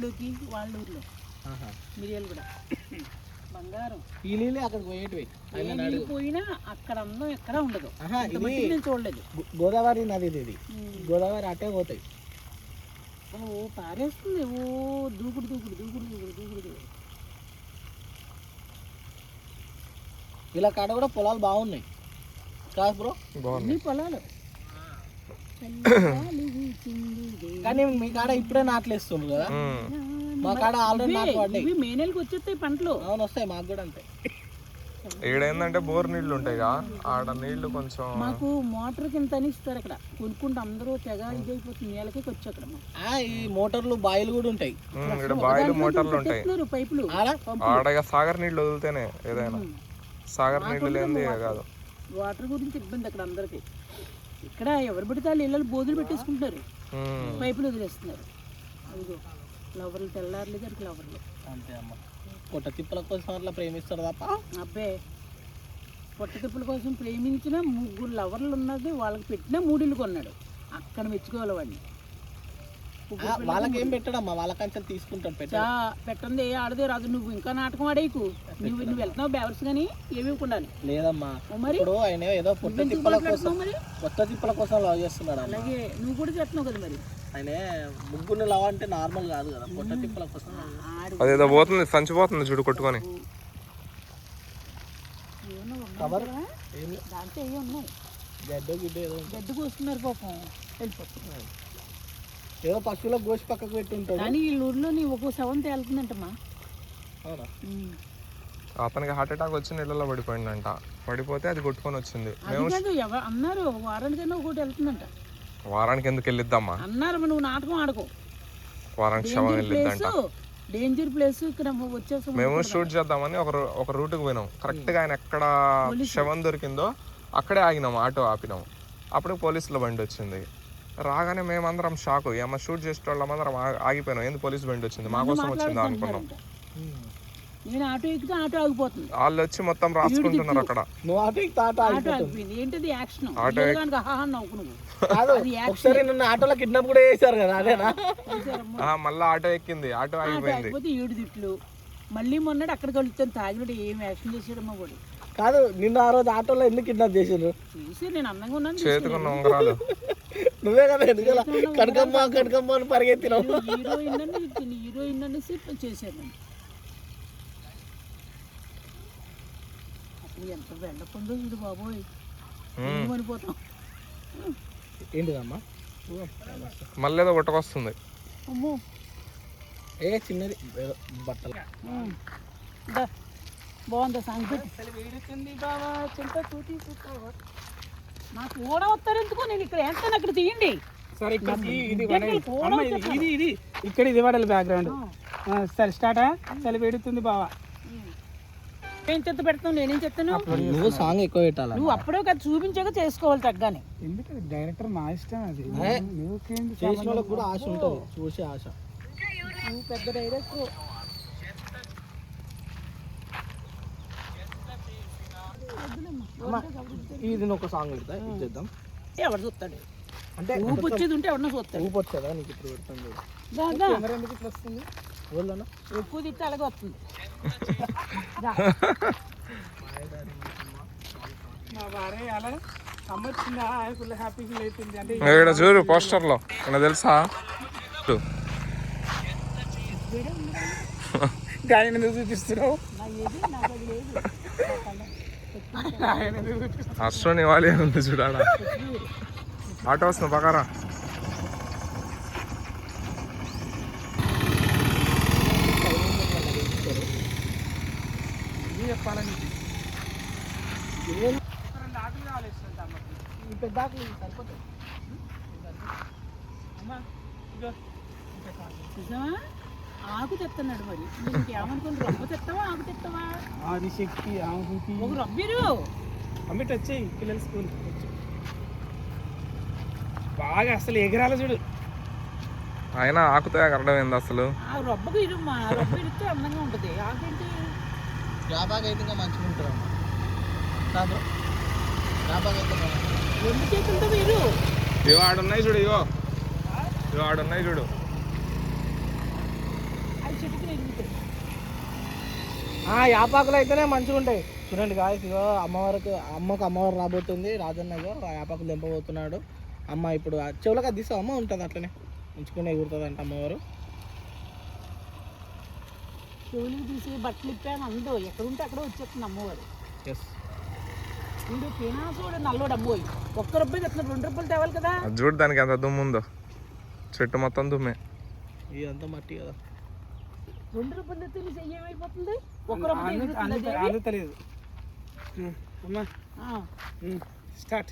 ఊర్లోకి వాళ్ళ ఊర్లో. మిరియాలు కూడా. బంగారం. ఈ నీళ్ళే అక్కడికి పోయేటివి. ఏ నీళ్ళు పోయినా అక్కడ అందం ఎక్కడ ఉండదు. నేను చూడలేదు. గోదావరి నది ఇది ఇది. గోదావరి అటే పోతాయి. ఓ పారేస్తుంది. ఓ దూకుడు దూకుడు దూకుడు దూకుడు దూకుడు దూకుడు. ఇలా కాడ కూడా పొలాలు బాగున్నాయి. కాదు బ్రో? అన్ని పొలాలు. కానీ మీ కాడ ఇప్పుడే నాట్లేస్తుండ్రు కదా. మా కాడ ఆల్రెడీ నాటు ఇవే- పడ్డాయి. ఇవి మే నెలకి వచ్చేస్తాయి పంటలు. అవును వస్తాయి మాకు కూడా అంతే. ఈడేందంటే బోర్ నీళ్ళు ఉంటాయిగా ఆడ నీళ్ళు కొంచెం మాకు మోటార్ కింద ఇస్తారు అక్కడ కొనుక్కుంటే అందరూ తెగ ఇదైపోతుంది నేలకి వచ్చి అక్కడ ఈ మోటార్లు బాయిలు కూడా ఉంటాయి. ఈడ బాయిలు మోటార్లు ఉంటాయి. పైపులు. ఆడ? సాగర్ నీళ్ళు వదిలితేనే ఏదైనా. సాగర్ నీళ్ళు లేనిది కాదు. వాటర్ గురించి ఇబ్బంది అక్కడ అందరికి. ఇక్కడ ఎవరు పడితే వాళ్ళు ఇళ్ళలు బోధులు పెట్టేసుకుంటున్నారు. పైపులు వదిలేస్తున్నారు. అదిగో లవర్లు తెల్లారులు దానికి లవర్లు అంతే అమ్మ. పొట్ట తిప్పల కోసం అట్లా ప్రేమిస్తారు తప్ప అబ్బే పొట్టతిప్పుల కోసం ప్రేమించిన ముగ్గురు లవర్లు ఉన్నది వాళ్ళకి పెట్టిన మూడిళ్ళు కొన్నాడు. అక్కడ మెచ్చుకోవాలి వాడిని. వాళ్ళకి ఏం పెట్టడమ్మా? వాళ్ళ కంచెలు తీసుకుంటాడు పెట్ట పెట్టండి ఏ ఆడదే రాదు నువ్వు ఇంకా నాటకం ఆడేకు నువ్వు నువ్వు వెళ్తున్నావు బెవర్స్ కానీ ఏమి ఇవ్వకుండా లేదమ్మా. మరి? ఇప్పుడు ఆయన ఏదో పొట్ట తిప్పల కోసం కొత్త తిప్పల కోసం లవ్ చేస్తున్నాడు అలాగే. నువ్వు కూడా చేస్తున్నావు కదా మరి? ఆయన ముగ్గురు లవ్ అంటే నార్మల్ కాదు కదా. పొట్ట తిప్పల కోసం అదేదో పోతుంది సంచిపోతుంది చూడు కొట్టుకొని. కవర్? దాంట్లో ఏవి ఉన్నాయి? గడ్డ గిడ్డ ఏదో గడ్డి కోస్తున్నారు పాపం. వెళ్ళిపోతున్నారు ఏదో పశువులకు గోసి పక్కకు పెట్టి ఉంటాడు. కానీ ఈ ఊర్లో నీ ఒక్కో శవం తేలుతుందంటమ్మా అవునా? అతనికి హార్ట్ అటాక్ వచ్చి నీళ్ళలో పడిపోయిందంట. పడిపోతే అది కొట్టుకొని వచ్చింది. అది కాదు ఎవరు అన్నారు ఒక వారానికైనా ఒకటి వెళ్తుందంట. వారానికి ఎందుకు వెళ్ళిద్దామా? అన్నారు మరి నువ్వు నాటకం ఆడుకో. వారానికి శవం డేంజర్ వెళ్ళిద్దంట. ప్లేస్ డేంజర్ ప్లేస్ ఇక్కడ వచ్చేసాం మేము షూట్ చేద్దామని ఒక రూ- ఒక రూట్కి పోయినాం. కరెక్ట్గా ఆయన ఎక్కడ శవం దొరికిందో అక్కడే ఆగినాం ఆటో ఆపినాం. అప్పుడు పోలీసుల బండి వచ్చింది. రాగానే మేమందరం షాక్ ఏమో షూట్ చేసే వాళ్ళమందరం ఆ- ఆగిపోయినాం. ఎందుకు పోలీస్ బండి వచ్చింది? మా కోసం వచ్చిందా అనుకున్నాం. నేను ఆటో ఎక్కితే ఆటో ఆగిపోతుంది. వాళ్ళు వచ్చి మొత్తం రాసుకుంటున్నారు అక్కడ. నువ్వు ఇటు తాట ఆటో ఆగిపోయింది. ఏంటది యాక్షన్ ఆటో ఒకసారి నిన్న ఆటోలో కిడ్నాప్ కూడా చేశారు కదా అదేనా? మళ్ళా ఆటో ఎక్కింది. ఆటో ఆటో ఆగిపోయింది. ఆగిపోతే ఏడు తిట్లు. మళ్ళీ మొన్నటి అక్కడ కలుగుతాను తాగినట్టు ఏం యాక్షన్ చేసాడమ్మా వాడు. కాదు నిన్న ఆ రోజు ఆటోలో ఎందుకు కిడ్నాప్ చేసిండ్రు చూసి నేను అందంగా ఉన్నాను చేతుకున్న ఉంగరాలు. నువ్వే కదా ఎందుకలా? కనకమ్మ కనకమ్మ అని పరిగెత్తినావు. హీరోయిన్ అని తిని హీరోయిన్ అనేసి చేశాను. అసలు ఎంత చూడు బాబోయ్. ఏమనిపోతాం? ఏంటిదమ్మా? మళ్ళీ ఏదో కొట్టకొస్తుంది అమ్మో. ఏ చిన్నది. బట్టలు. ఉమ్. దా. బాగుందా సాంగ్? బావా. చింత నాకు కూడా వస్తారు ఎందుకు నేను ఇక్కడ ఎంత అక్కడ తీయండి. సరే ఇక్కడికి ఇది ఇది ఇది ఇది ఇక్కడ ఇది వడలి బ్యాక్గ్రౌండ్ సరే స్టార్టా చలి పెడుతుంది బావా. ఏం చెత్త పెడతావు నేనేం చెప్తాను నువ్వు సాంగ్ ఎక్కువ పెట్టాలా? నువ్వు అప్పుడే కదా చూపించాక చేసుకోవాలి తగ్గానే. ఎందుకు? డైరెక్టర్ మా ఇష్టం అది. వాళ్ళకి కూడా ఆశ ఉంటుంది. చూసే ఆశ. నువ్వు పెద్ద డైరెక్టర్ ఇది నువ్వు ఒక సాంగ్ పెడతా ఇది చేద్దాం. ఎవడు చూస్తాడు? అంటే ఊపు వచ్చేది ఉంటే ఎవడన్నా చూస్తాడు. ఊపు వచ్చేదా? నీకు ఇప్పుడు పెడుతుంది చూడు. దా, దా. కెమెరా ఎందుకు ఇట్లా వస్తుంది? ఊళ్ళోనా? ఎక్కువ తిట్టి అలాగే వస్తుంది. అమ్మ ఇక్కడ చూడు పోస్టర్లో. నాకు తెలుసా? ఎందుకు చూపిస్తున్నావు? అశ్వని వాలి ఉంది చూడాడ ఆటో వస్తుంది పక్కరా ఇది ఇవి ఆకు తెస్తున్నాడు మరి. నువ్వు ఇంకేమనుకుని రొమ్మ తెస్తావా ఆకు తెస్తావా ఆది శక్తి ఆహుతి ఒక రబ్బీరు అమ్మిటి వచ్చాయి పిల్లల స్కూల్. బాగా అసలు ఎగరాల చూడు. అయినా ఆకుతో ఎగరడం ఏంది అసలు? ఆ రొబ్బకు ఇరుమ్మా రొబ్బ ఇరిస్తే అందంగా ఉంటుంది. ఆకేంటి? గ్రాబాగ్ అయితే ఇంకా మంచిగా ఉంటుంది అమ్మా కాదు గ్రాబాగ్ అయితే. రెండు చేతులతో మీరు ఇగో ఆడున్నాయి చూడు ఇగో. ఇగో ఆడున్నాయి చూడు. యాపాకులు అయితేనే మంచిగా ఉంటాయి. చూడండి గాయస్ ఇగో అమ్మవారికి అమ్మకు అమ్మవారు రాబోతుంది. రాజన్న ఇగో ఆ యాపాకులు దింపబోతున్నాడు. అమ్మ ఇప్పుడు చెవులకు అది తీస్తే అమ్మ ఉంటుంది అట్లనే. ఉంచుకుని ఎగురుతుంది అంట అమ్మవారు. చెవులు తీసి బట్టలు ఇప్పాను అందరూ. ఎక్కడుంటే అక్కడ వచ్చేస్తుంది అమ్మవారు. ఎస్ వీడు పినాసోడు నల్లోడు అమ్మోయి ఒక్క రూపాయి తెచ్చిన రెండు రూపాయలు తేవాలి కదా. చూడు దానికి ఎంత దుమ్ము ఉందో. చెట్టు మొత్తం దుమ్మే. ఇదంతా మట్టి కదా. రెండు రూపాయలు చెయ్యి ఏమైపోతుంది? ఒక్క రూపాయి స్టార్ట్.